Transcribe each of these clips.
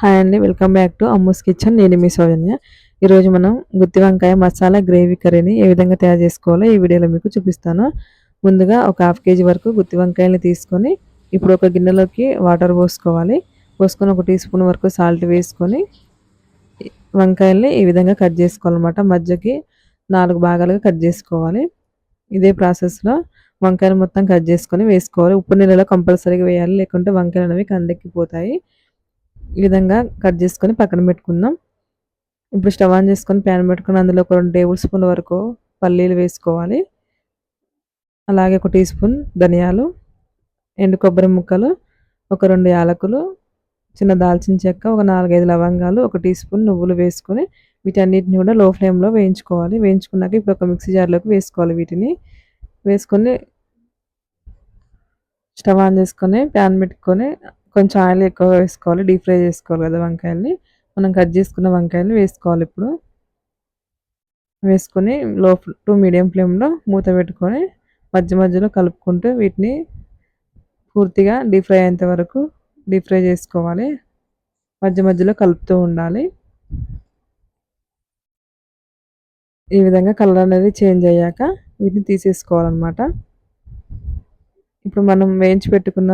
Hi అండి welcome back to Ammu's kitchen. నేను మీ సౌజన్య. ఈరోజు మనం గుత్తి వంకాయ మసాలా గ్రేవీ కర్రీని ఏ విధంగా తయారు చేసుకోవాలో ఈ వీడియోలో మీకు చూపిస్తాను. ముందుగా ఒక హాఫ్ కేజీ వరకు గుత్తి వంకాయలు తీసుకొని ఇప్పుడు ఒక గిన్నెలోకి వాటర్ పోసుకోవాలి. పోసుకొని ఒక టీ స్పూన్ వరకు సాల్ట్ వేసుకొని వంకాయల్ని ఈ విధంగా కట్ చేసుకోవాలన్నమాట. మధ్యకి నాలుగు భాగాలుగా కట్ చేసుకోవాలి. ఇదే ప్రాసెస్లో వంకాయలు మొత్తం కట్ చేసుకొని వేసుకోవాలి. ఉప్పు నీళ్ళలో కంపల్సరీగా వేయాలి లేకుంటే వంకాయలు అనేవి కందెక్కిపోతాయి ఈ విధంగా కట్ చేసుకొని పక్కన పెట్టుకుందాం. ఇప్పుడు స్టవ్ ఆన్ చేసుకొని ప్యాన్ పెట్టుకొని అందులో ఒక రెండు టేబుల్ స్పూన్ వరకు పల్లీలు వేసుకోవాలి. అలాగే ఒక టీ స్పూన్ ధనియాలు ఎండు కొబ్బరి ముక్కలు ఒక రెండు యాలకులు చిన్న దాల్చిన చెక్క ఒక నాలుగైదు లవంగాలు ఒక టీ స్పూన్ నువ్వులు వేసుకొని వీటన్నిటిని కూడా లో ఫ్లేమ్లో వేయించుకోవాలి. వేయించుకున్నాక ఇప్పుడు ఒక మిక్సీ జార్లోకి వేసుకోవాలి వీటిని. వేసుకొని స్టవ్ ఆన్ చేసుకొని ప్యాన్ పెట్టుకొని కొంచెం ఆయిల్ ఎక్కువ వేసుకోవాలి డీప్ ఫ్రై చేసుకోవాలి కదా వంకాయల్ని. మనం కట్ చేసుకున్న వంకాయలు వేసుకోవాలి ఇప్పుడు. వేసుకొని లో టు మీడియం ఫ్లేమ్లో మూత పెట్టుకొని మధ్య మధ్యలో కలుపుకుంటూ వీటిని పూర్తిగా డీప్ ఫ్రై అయ్యేంత వరకు డీప్ ఫ్రై చేసుకోవాలి. మధ్య మధ్యలో కలుపుతూ ఉండాలి. ఈ విధంగా కలర్ అనేది చేంజ్ అయ్యాక వీటిని తీసేసుకోవాలన్నమాట. ఇప్పుడు మనం వేయించి పెట్టుకున్న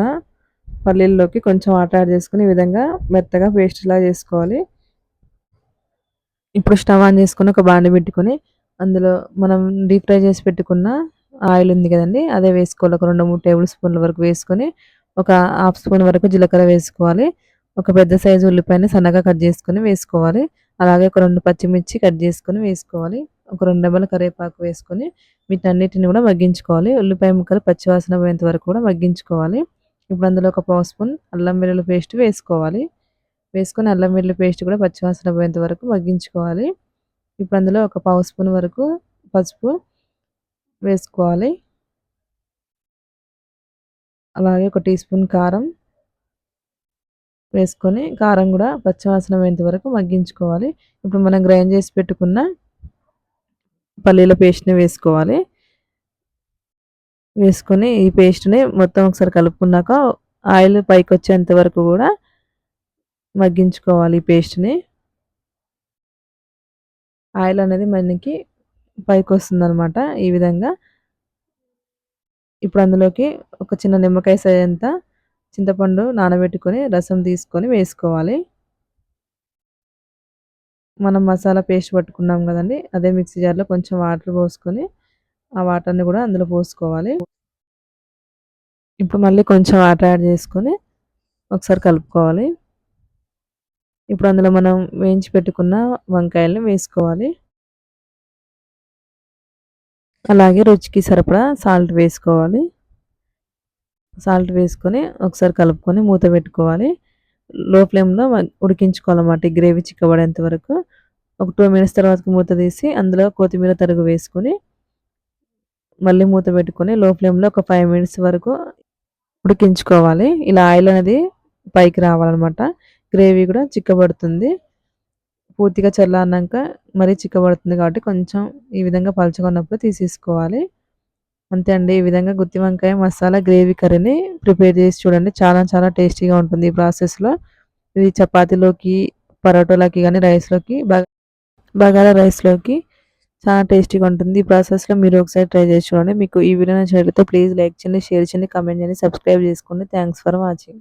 పల్లీల్లోకి కొంచెం ఆట యాడ్ చేసుకుని ఈ విధంగా మెత్తగా పేస్ట్లా చేసుకోవాలి. ఇప్పుడు స్టవ్ ఆన్ చేసుకుని ఒక బాండి పెట్టుకొని అందులో మనం డీప్ ఫ్రై చేసి పెట్టుకున్న ఆయిల్ ఉంది కదండి అదే వేసుకోవాలి. ఒక రెండు మూడు టేబుల్ స్పూన్ల వరకు వేసుకొని ఒక హాఫ్ స్పూన్ వరకు జీలకర్ర వేసుకోవాలి. ఒక పెద్ద సైజు ఉల్లిపాయని సన్నగా కట్ చేసుకొని వేసుకోవాలి. అలాగే ఒక రెండు పచ్చిమిర్చి కట్ చేసుకొని వేసుకోవాలి. ఒక రెండు డబ్బల కరివేపాకు వేసుకొని వీటన్నిటిని కూడా మగ్గించుకోవాలి. ఉల్లిపాయ ముక్కలు పచ్చివాసన పోయేంత వరకు కూడా మగ్గించుకోవాలి. ఇప్పుడు అందులో ఒక పావు స్పూన్ అల్లం వెల్లుల్లి పేస్ట్ వేసుకోవాలి. వేసుకొని అల్లం వెల్లుల్లి పేస్ట్ కూడా పచ్చివాసన పోయేంత వరకు మగ్గించుకోవాలి. ఇప్పుడు అందులో ఒక పావు స్పూన్ వరకు పసుపు వేసుకోవాలి. అలాగే ఒక టీ స్పూన్ కారం వేసుకొని కారం కూడా పచ్చివాసన పోయేంత వరకు మగ్గించుకోవాలి. ఇప్పుడు మనం గ్రైండ్ చేసి పెట్టుకున్న పల్లీల పేస్ట్ని వేసుకోవాలి. వేసుకొని ఈ పేస్ట్ని మొత్తం ఒకసారి కలుపుకున్నాక ఆయిల్ పైకి వచ్చేంత వరకు కూడా మగ్గించుకోవాలి ఈ పేస్ట్ని. ఆయిల్ అనేది మనకి పైకి వస్తుంది అనమాట ఈ విధంగా. ఇప్పుడు అందులోకి ఒక చిన్న నిమ్మకాయ సైజంత చింతపండు నానబెట్టుకొని రసం తీసుకొని వేసుకోవాలి. మనం మసాలా పేస్ట్ పట్టుకున్నాం కదండి అదే మిక్సీ జార్లో కొంచెం వాటర్ పోసుకొని ఆ వాటర్ని కూడా అందులో పోసుకోవాలి. ఇప్పుడు మళ్ళీ కొంచెం వాటర్ యాడ్ చేసుకొని ఒకసారి కలుపుకోవాలి. ఇప్పుడు అందులో మనం వేయించి పెట్టుకున్న వంకాయల్ని వేసుకోవాలి. అలాగే రుచికి సరిపడా సాల్ట్ వేసుకోవాలి. సాల్ట్ వేసుకొని ఒకసారి కలుపుకొని మూత పెట్టుకోవాలి. లో ఫ్లేమ్లో ఉడికించుకోవాలన్నమాట గ్రేవీ చిక్కబడేంత వరకు. ఒక టూ మినిట్స్ తర్వాత మూత తీసి అందులో కొత్తిమీర తరుగు వేసుకొని మళ్ళీ మూత పెట్టుకొని లో ఫ్లేమ్లో ఒక ఫైవ్ మినిట్స్ వరకు ఉడికించుకోవాలి. ఇలా ఆయిల్ అనేది పైకి రావాలన్నమాట. గ్రేవీ కూడా చిక్కబడుతుంది. పూర్తిగా చల్లారినాక మరీ చిక్కబడుతుంది కాబట్టి కొంచెం ఈ విధంగా పలుచుకున్నప్పుడు తీసేసుకోవాలి. అంతే అండి. ఈ విధంగా గుత్తి వంకాయ మసాలా గ్రేవీ కర్రీని ప్రిపేర్ చేసి చూడండి. చాలా చాలా టేస్టీగా ఉంటుంది ఈ ప్రాసెస్లో. ఇది చపాతీలోకి పరోటాలోకి కానీ రైస్లోకి బగారా రైస్లోకి చాలా టేస్టీగా ఉంటుంది. ఈ ప్రాసెస్లో మీరు ఒకసారి ట్రై చేసి చూడండి. మీకు ఈ వీడియో నచ్చినట్లయితే ప్లీజ్ లైక్ చేయండి షేర్ చేయండి కమెంట్ చేయండి సబ్స్క్రైబ్ చేసుకోండి. Thanks for watching.